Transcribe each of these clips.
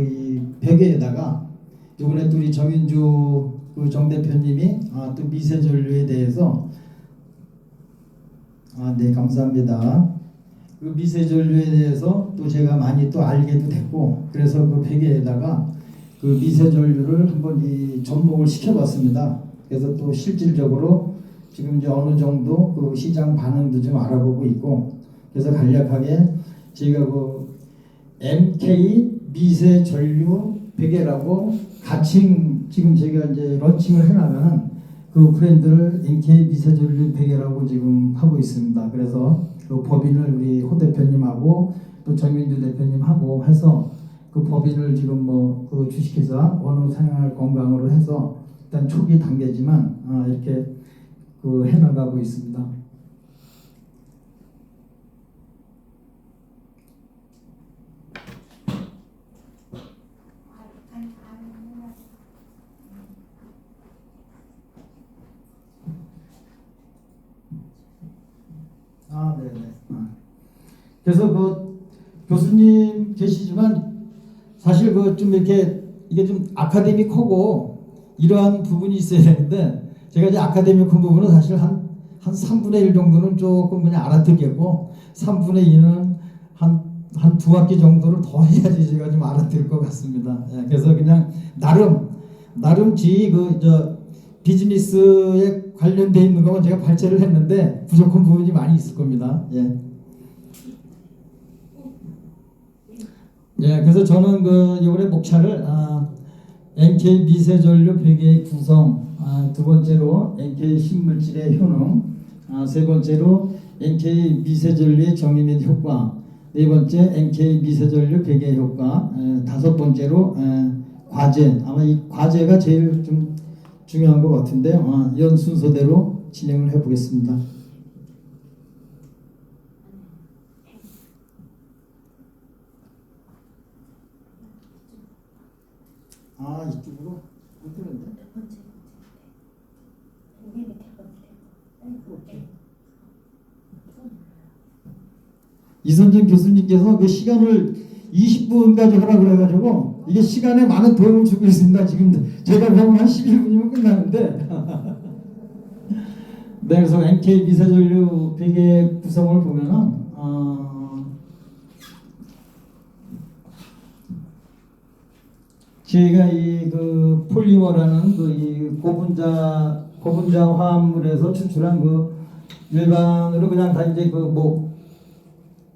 이 베개에다가 이번에 또 우리 정인주 그정 대표님이 아, 또 미세 전류에 대해서 아, 네 감사합니다. 그 미세 전류에 대해서 또 제가 많이 또 알게도 됐고 그래서 그 베개에다가 그 미세 전류를 한번 이 접목을 시켜봤습니다. 그래서 또 실질적으로 지금 이제 어느 정도 그 시장 반응도 좀 알아보고 있고 그래서 간략하게 저희가 그 MK 미세 전류 베개라고 가칭 지금 제가 이제 런칭을 해나가는 그 브랜드를 MK 미세 전류 베개라고 지금 하고 있습니다. 그래서 그 법인을 우리 호 대표님하고 또 정민주 대표님하고 해서 그 법인을 지금 뭐 그 주식회사 원우 생활 건강으로 해서 일단 초기 단계지만 아, 이렇게 그 해나가고 있습니다. 아, 네네. 아. 그래서 그 교수님 계시지만 사실 그 좀 이렇게 이게 좀 아카데믹하고 이러한 부분이 있어야 되는데 제가 이제 아카데믹한 부분은 사실 한, 한 3분의 1 정도는 조금 그냥 알아듣겠고 3분의 2는 한, 한 두 학기 정도를 더 해야지 제가 좀 알아들을 것 같습니다. 예, 그래서 그냥 나름, 나름 지그저 비즈니스에 관련돼 있는 것만 제가 발제를 했는데 부족한 부분이 많이 있을 겁니다. 예. 예, 그래서 저는 그 이번에 목차를 아, NK 미세전류 베개의 구성, 아, 두 번째로 NK 신물질의 효능, 아, 세 번째로 NK 미세전류의 정의 및 효과, 네 번째 NK 미세전류 베개 효과, 에, 다섯 번째로 에, 과제. 아마 이 과제가 제일 좀 중요한 것 같은데요. 아, 이런 순서대로 진행을 해보겠습니다. 아 이쪽으로 못. 몇 번째 맨 밑에 거 밑에 이선정 교수님께서 그 시간을 20분까지 하라 그래가지고 이게 시간에 많은 도움을 주고 있습니다. 지금 제가 보면 한 11분이면 끝나는데. 네, 그래서 NK 미세전류 베개 구성을 보면은 어, 저희가 이 그 폴리머라는 그 이 고분자 고분자 화합물에서 추출한 그 일반으로 그냥 다 이제 그 뭐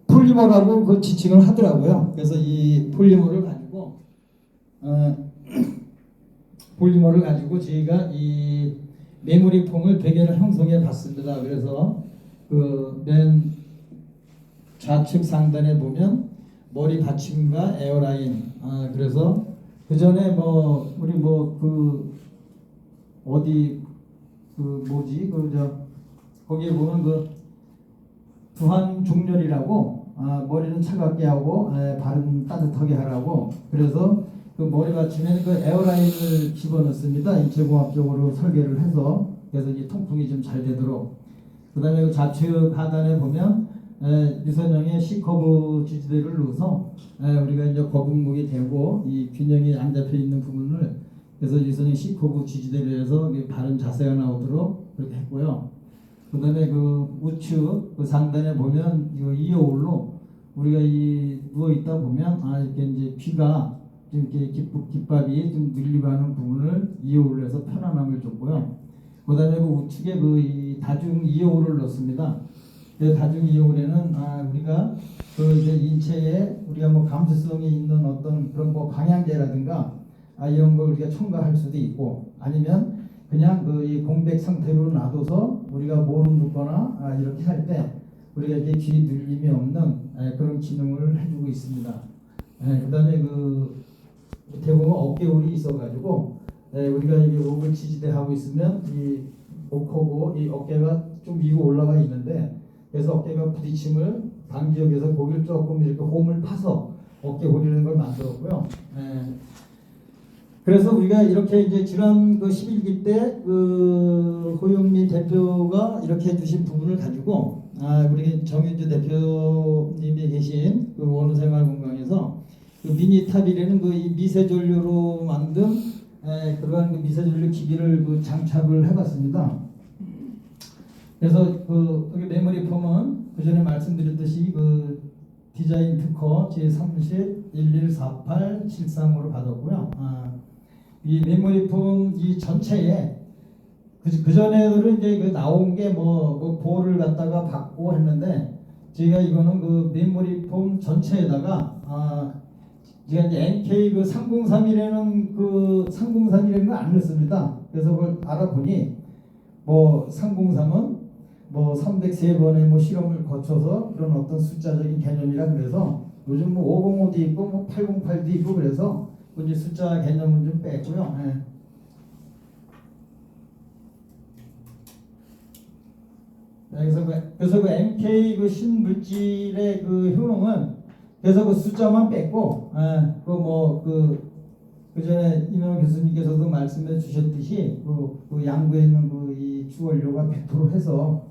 폴리머라고 그 지칭을 하더라고요. 그래서 이 폴리머를 가지고 어, 폴리머를 가지고 저희가 이 메모리 폼을 베개를 형성해 봤습니다. 그래서 그맨 좌측 상단에 보면 머리 받침과 에어라인 아 그래서 그 전에 뭐 우리 뭐 그 어디 그 뭐지? 그 저 거기에 보면 그 부한 종렬이라고 아, 머리는 차갑게 하고 에, 발은 따뜻하게 하라고. 그래서 그 머리 받침에 그 에어라인을 집어넣습니다. 인체공학적으로 설계를 해서. 그래서 이 통풍이 좀 잘 되도록. 그다음에 그 좌측 하단에 보면 에, 유선형의 C커브 지지대를 넣어서 에, 우리가 이제 거북목이 되고 이 균형이 안 잡혀 있는 부분을 그래서 유선형 C커브 지지대를 해서 바른 자세가 나오도록 그렇게 했고요. 그 다음에 그 우측 그 상단에 보면 이거 이어울로 우리가 이 누워 있다 보면 아 이렇게 이제 귀가 좀 이렇게 깃- 깃밥이 좀 늘리가는 부분을 이어울로 해서 편안함을 줬고요. 그다음에 그 우측에 그 이 다중 이어울을 넣습니다. 그 다중 이어울에는 아 우리가 그 이제 인체에 우리가 뭐 감수성이 있는 어떤 그런 뭐 방향제라든가 아 이런 걸 우리가 첨가할 수도 있고 아니면 그냥 그 이 공백 상태로 놔둬서 우리가 모름 눕거나 아, 이렇게 할 때 우리가 이렇게 귀 눌림이 없는 에, 그런 기능을 해주고 있습니다. 에, 그다음에 그 보면 어깨울이 있어가지고 에, 우리가 이게 목을 지지대 하고 있으면 이 목하고 이 어깨가 좀 위로 올라가 있는데 그래서 어깨가 부딪힘을 위해서 고기를 조금 이렇게 홈을 파서 어깨 고리는 걸 만들었고요. 에, 그래서 우리가 이렇게 이제 지난 그 11기 때 그 호영미 대표가 이렇게 해주신 부분을 가지고 아 우리 정윤주 대표님이 계신 그 원우생활 건강에서 그 미니탑이라는 그이 미세전류로 만든 에, 그러한 그 미세전류 기기를 그 장착을 해봤습니다. 그래서 그 여기 메모리 폼은 그 전에 말씀드렸듯이 그 디자인 특허 제30 1148 73으로 받았고요. 아, 이 메모리 폼이 전체에 그, 그 전에는 이제 그 나온 게뭐 뭐 보호를 갖다가 받고 했는데 제가 이거는 그 메모리 폼 전체에다가 아 제가 이제 NK 그 303이라는 그 303이라는 걸안 넣습니다. 그래서 그걸 알아보니 뭐 303은 뭐 303번의 뭐 실험을 거쳐서 그런 어떤 숫자적인 개념이라 그래서 요즘 뭐 505도 있고 뭐 808도 있고 그래서 그 이제 숫자 개념은 좀 뺐고요. 예. 네, 그래서 그, 그래서 그 MK 그 신물질의 그 효능은 그래서 그 숫자만 뺐고, 예, 그뭐그 그 전에 이명 교수님께서도 말씀해 주셨듯이 그, 그 양구에 있는 그 이 주원료가 100% 해서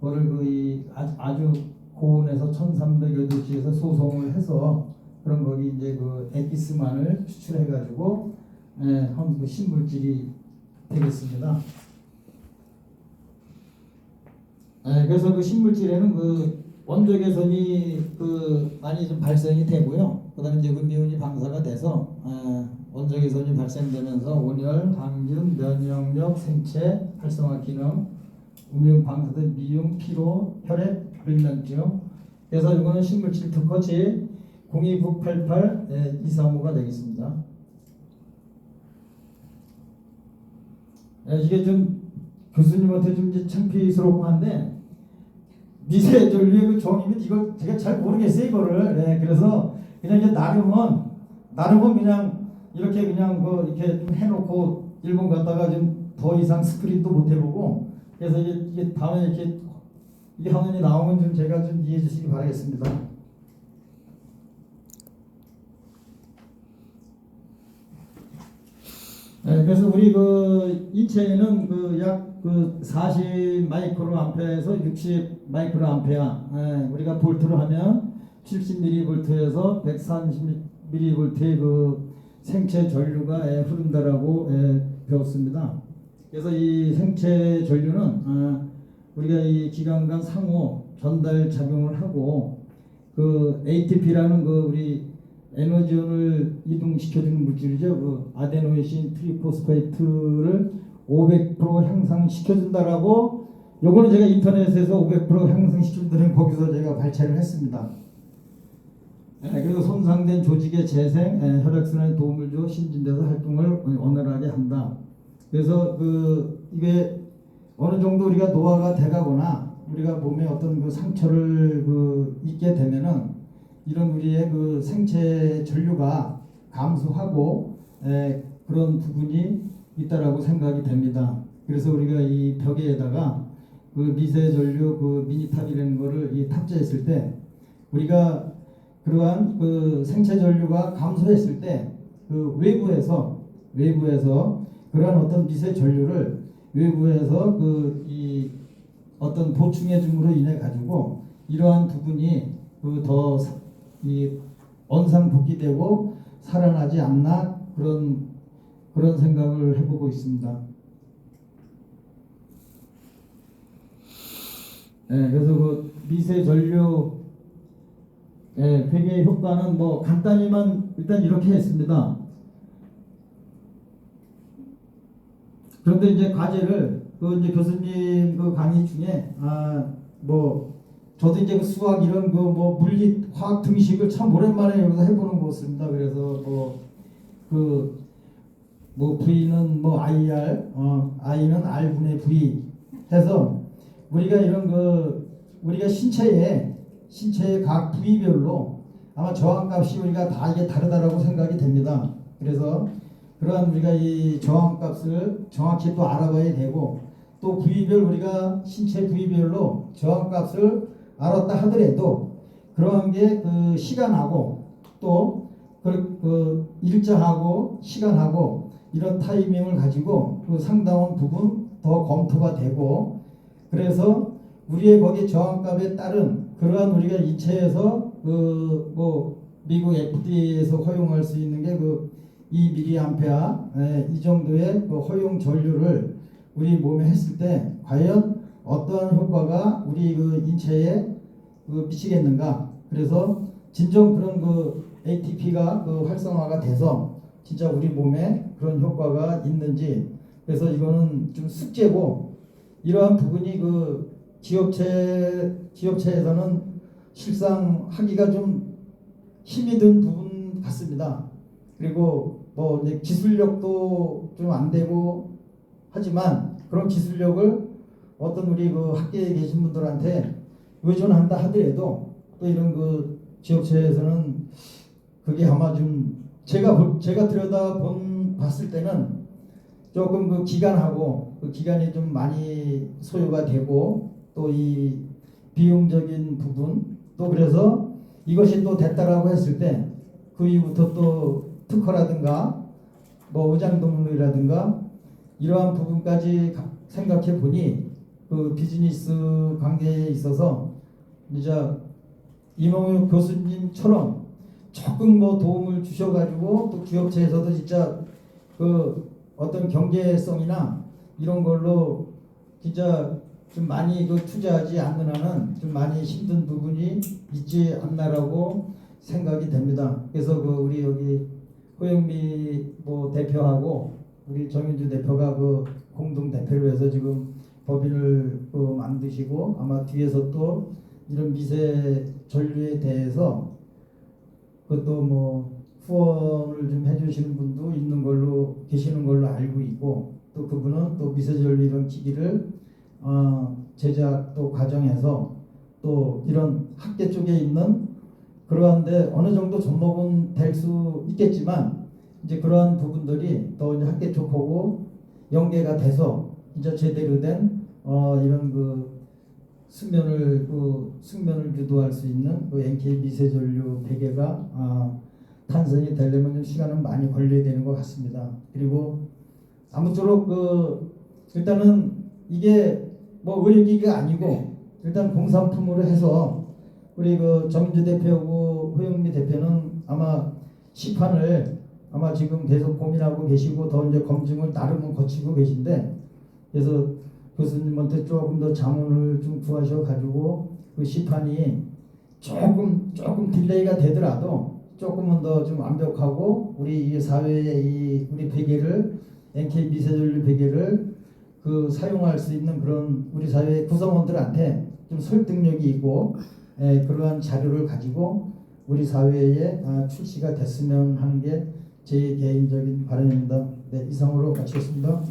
그거를 그이 아주 고온에서 1308도씨에서 소송을 해서 그런 거기 이제 그 엑기스만을 추출해 가지고 예, 한그 신물질이 되겠습니다. 예, 그래서 그 신물질에는 그 원적 개선이 그 많이 좀 발생이 되고요. 그다음에 이제 그 미운이 방사가 돼서 예, 원적 개선이 발생되면서 온열, 항균, 면역력, 생체, 활성화 기능, 음용 방사된 미용, 피로, 혈액, 불면증. 그래서 이거는 신물질 특허 제02988 예, 235가 되겠습니다. 예, 이게 좀 교수님한테 좀 이제 창피스럽고 한데 미세 전류의 그 종이면 이거 제가 잘 모르겠어요 이거를 예, 그래서 그냥 이제 나름은 나름은 그냥 이렇게 그냥 그 이렇게 좀 해놓고 일본 갔다가 좀 더 이상 스크린도 못 해보고 그래서 이게, 이게 다음에 이렇게 이 화면이 나오면 좀 제가 좀 이해해 주시기 바라겠습니다. 네, 그래서 우리 그 인체에는 그 약 그 40 마이크로 암페어에서 60 마이크로 암페어, 예, 우리가 볼트로 하면 70 밀리볼트에서 130 밀리볼트의 그 생체 전류가 예, 흐른다라고 예, 배웠습니다. 그래서 이 생체 전류는 아, 우리가 이 기관 간 상호 전달 작용을 하고 그 ATP라는 그 우리 에너지원을 이동시켜주는 물질이죠. 그 아데노이신 트리포스페이트를 500% 향상시켜준다라고 요거는 제가 인터넷에서 500% 향상시켜준다는 거기서 제가 발췌를 했습니다. 예, 그래서 손상된 조직의 재생, 예, 혈액순환에 도움을 줘 신진대사 활동을 원활하게 한다. 그래서 그 이게 어느 정도 우리가 노화가 돼가거나 우리가 몸에 어떤 그 상처를 그 입게 되면은 이런 우리의 그 생체 전류가 감소하고 에, 그런 부분이 있다라고 생각이 됩니다. 그래서 우리가 이 벽에다가 그 미세 전류 그 미니탑이라는 거를 이 탑재했을 때 우리가 그러한 그 생체 전류가 감소했을 때 그 외부에서 외부에서 그러한 어떤 미세 전류를 외부에서 그 이 어떤 보충해 줌으로 인해 가지고 이러한 부분이 그 더 이 원상 복귀되고 살아나지 않나 그런 그런 생각을 해보고 있습니다. 네, 그래서 그 미세 전류 예, 회계 효과는 뭐 간단히만 일단 이렇게 했습니다. 그런데 이제 과제를 그 이제 교수님 그 강의 중에 아뭐 저도 이제 그 수학 이런 그 뭐 물리 화학 등식을 참 오랜만에 여기서 해보는 것 같습니다. 그래서 뭐 그 뭐 V는 뭐 IR, 어, I는 R분의 V 해서 우리가 이런 그 우리가 신체에 신체의 각 부위별로 아마 저항값이 우리가 다 이게 다르다라고 생각이 됩니다. 그래서 그러한 우리가 이 저항값을 정확히 또 알아봐야 되고 또 부위별 우리가 신체 부위별로 저항값을 알았다 하더라도 그러한 게 그 시간하고 또 그, 그 일자하고 시간하고 이런 타이밍을 가지고 그 상당한 부분 더 검토가 되고 그래서 우리의 거기 저항값에 따른 그러한 우리가 인체에서 그 뭐 미국 FDA에서 허용할 수 있는 게그 2mA 예, 이 정도의 그 허용 전류를 우리 몸에 했을 때 과연 어떠한 효과가 우리 그 인체에 그 미치겠는가? 그래서 진정 그런 그 ATP가 그 활성화가 돼서 진짜 우리 몸에 그런 효과가 있는지 그래서 이거는 좀 숙제고 이러한 부분이 그 기업체 기업체에서는 실상 하기가 좀 힘이 든 부분 같습니다. 그리고 뭐 이제 기술력도 좀 안 되고 하지만 그런 기술력을 어떤 우리 그 학계에 계신 분들한테 의존한다 하더라도 또 이런 그 지역체에서는 그게 아마 좀 제가 볼- 제가 들여다 본 봤을 때는 조금 그 기간하고 그 기간이 좀 많이 소요가 되고 또 이 비용적인 부분 또 그래서 이것이 또 됐다라고 했을 때 그 이후부터 또 특허라든가 뭐 의장동물이라든가 이러한 부분까지 가- 생각해 보니 그 비즈니스 관계에 있어서 이제 이몽규 교수님처럼 조금 뭐 도움을 주셔가지고 또 기업체에서도 진짜 그 어떤 경제성이나 이런 걸로 진짜 좀 많이 그 투자하지 않는 한은 좀 많이 힘든 부분이 있지 않나라고 생각이 됩니다. 그래서 그 우리 여기 호영미 뭐 대표하고 우리 정윤주 대표가 그 공동 대표를 해서 지금 법인을 그 만드시고 아마 뒤에서 또 이런 미세 전류에 대해서 그것도 뭐 후원을 좀 해주시는 분도 있는 걸로 계시는 걸로 알고 있고 또 그분은 또 미세 전류 이런 기기를 어, 제작 또 과정에서 또 이런 학계 쪽에 있는 그러한데 어느 정도 접목은 될 수 있겠지만 이제 그러한 부분들이 또 이제 학계 쪽하고 연계가 돼서 이제 제대로 된 어, 이런 그 숙면을 그 숙면을 유도할 수 있는 그 NK 미세 전류 베개가 아, 탄생이 되려면 좀 시간은 많이 걸려야 되는 것 같습니다. 그리고 아무쪼록 그 일단은 이게 뭐 의료기가 아니고 일단 공산품으로 해서 우리 그 정주 대표하고 호영미 대표는 아마 시판을 아마 지금 계속 고민하고 계시고 더 이제 검증을 나름은 거치고 계신데 그래서 교수님한테 조금 더 자문을 좀 구하셔 가지고 그 시판이 조금 조금 딜레이가 되더라도 조금은 더 좀 완벽하고 우리 이 사회의 이 우리 베개를 NK 미세전류 베개를 그 사용할 수 있는 그런 우리 사회 구성원들한테 좀 설득력이 있고 에, 그러한 자료를 가지고 우리 사회에 아, 출시가 됐으면 하는 게 제 개인적인 바람입니다. 네, 이상으로 마치겠습니다.